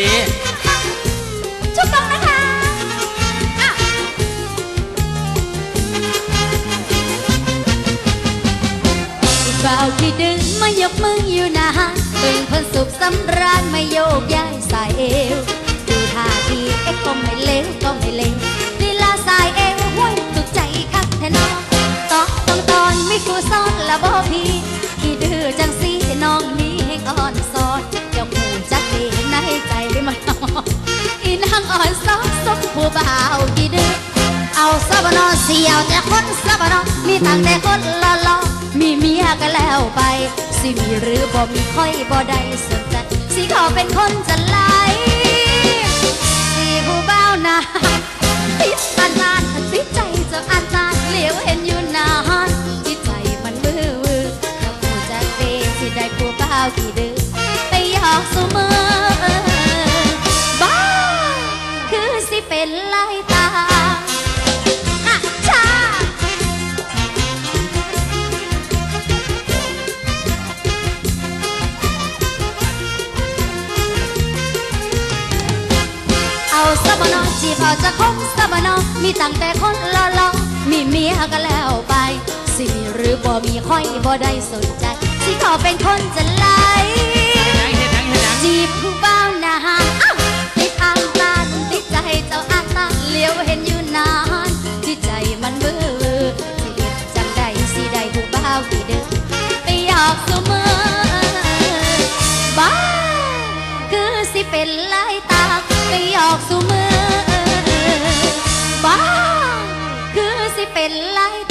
ดีชุบต้องนะคะอะบาวที่ดึงมายกมืออยู่นานเป็นคนสุขสำราญไม่โยกย้ายสายเอว ดูท่าทีเอ็กก็ไม่เลวก็ไม่เลวลีลาสายเอวห้วยถูกใจคักแท่น้องตอกตองตอนไม่ครูสอนละบ่พี่ที่ดื้อจังสีน้องนี้แห่งอ่อนส เสียวแต่คนซะบนอมีตังแต่คนหล่อมีเมียก็แล้วไป สิมีหรือบ่มีค่อยบ่ได้สนใจสิขอเป็นคนจะไล่สิผู้เบ้านะติดอันนานติดใจจะอันนานเหลียวเห็นอยู่นานจิตใจมันมือวือแล้วผู้จะเดสิได้ผู้เบ้าที่ ชีพเขาจะคงสบนองมีตั้งแต่คนละลองมีเมียก็แล้วไป สิมีหรือบ่มีค่อยบ่ได้สนใจ สิเขอเป็นคนจะไล่จีบผู้บ้าหนาหานติดอ่างตาติดใจเจ้าอาตาเลี้ยวเห็นอยู่นานที่ใจมันเบื่อจังใดสิได้ผู้บ้าวที่เดิมไปหยอกเสมอบ้าคือสิเป็นไล่ตาไปหยอกเสมอ เป็นไร